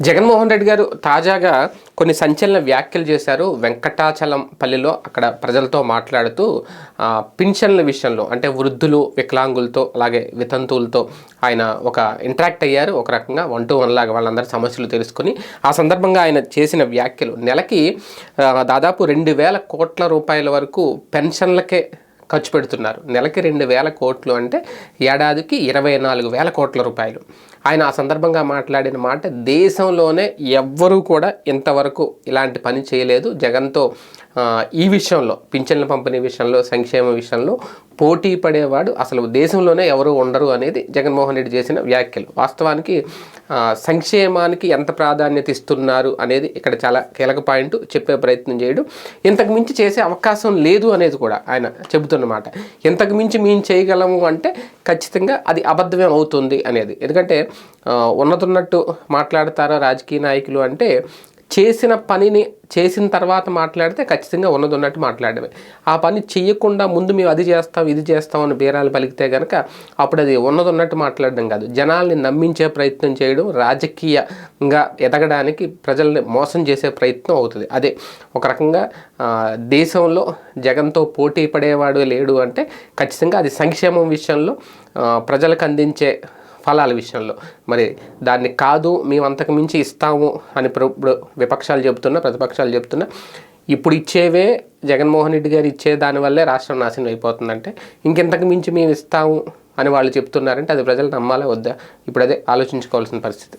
జగన్మోహన్ రెడ్డి గారు తాజాగా కొన్ని సంచలన వ్యాఖ్యలు చేశారు. వెంకటాచలం పల్లిలో అక్కడ ప్రజలతో మాట్లాడుతూ పింఛన్ల విషయంలో అంటే వృద్ధులు వికలాంగులతో అలాగే వితంతువులతో ఆయన ఒక ఇంటరాక్ట్ అయ్యారు. ఒక రకంగా వన్ టు వన్ లాగా వాళ్ళందరి సమస్యలు తెలుసుకుని ఆ సందర్భంగా ఆయన చేసిన వ్యాఖ్యలు నెలకి దాదాపు రెండు వేల కోట్ల రూపాయల వరకు పెన్షన్లకే ఖర్చు పెడుతున్నారు. నెలకి రెండు వేల కోట్లు అంటే ఏడాదికి ఇరవై నాలుగు వేల కోట్ల రూపాయలు. ఆయన ఆ సందర్భంగా మాట్లాడిన మాట దేశంలోనే ఎవ్వరూ కూడా ఇంతవరకు ఇలాంటి పని చేయలేదు. జగన్తో ఈ విషయంలో పింఛన్ల పంపిణీ విషయంలో సంక్షేమ విషయంలో పోటీ పడేవాడు అసలు దేశంలోనే ఎవరు ఉండరు అనేది జగన్మోహన్ రెడ్డి చేసిన వ్యాఖ్యలు. వాస్తవానికి సంక్షేమానికి ఎంత ప్రాధాన్యత ఇస్తున్నారు అనేది ఇక్కడ చాలా కీలక పాయింట్ చెప్పే ప్రయత్నం చేయడం. ఇంతకు మించి చేసే అవకాశం లేదు అనేది కూడా ఆయన చెబుతున్నమాట. ఇంతకు మించి మేము చేయగలము అంటే ఖచ్చితంగా అది అబద్ధమే అవుతుంది అనేది. ఎందుకంటే ఉన్నతున్నట్టు మాట్లాడతారా రాజకీయ నాయకులు అంటే చేసిన పనిని చేసిన తర్వాత మాట్లాడితే ఖచ్చితంగా ఉన్నది ఉన్నట్టు మాట్లాడమే. ఆ పని చేయకుండా ముందు మేము అది చేస్తాం ఇది చేస్తాం అని బేరాలు పలికితే కనుక అప్పుడు అది ఉన్నది ఉన్నట్టు మాట్లాడడం కాదు. జనాల్ని నమ్మించే ప్రయత్నం చేయడం రాజకీయంగా ఎదగడానికి ప్రజల్ని మోసం చేసే ప్రయత్నం అవుతుంది. అదే ఒక రకంగా దేశంలో జగన్తో పోటీ పడేవాడు లేడు అంటే ఖచ్చితంగా అది సంక్షేమం విషయంలో ప్రజలకు అందించే ఫలాల విషయంలో. మరి దాన్ని కాదు మేము అంతకు మించి ఇస్తాము అని ఇప్పుడు విపక్షాలు చెబుతున్నా ప్రతిపక్షాలు చెబుతున్నా ఇప్పుడు ఇచ్చేవే జగన్మోహన్ రెడ్డి గారు ఇచ్చే దానివల్లే రాష్ట్రం నాశనం అయిపోతుందంటే ఇంకెంతకు మించి మేము ఇస్తాము అని వాళ్ళు చెప్తున్నారంటే అది ప్రజలు నమ్మాలే వద్దా? ఇప్పుడు అదే ఆలోచించుకోవాల్సిన పరిస్థితి.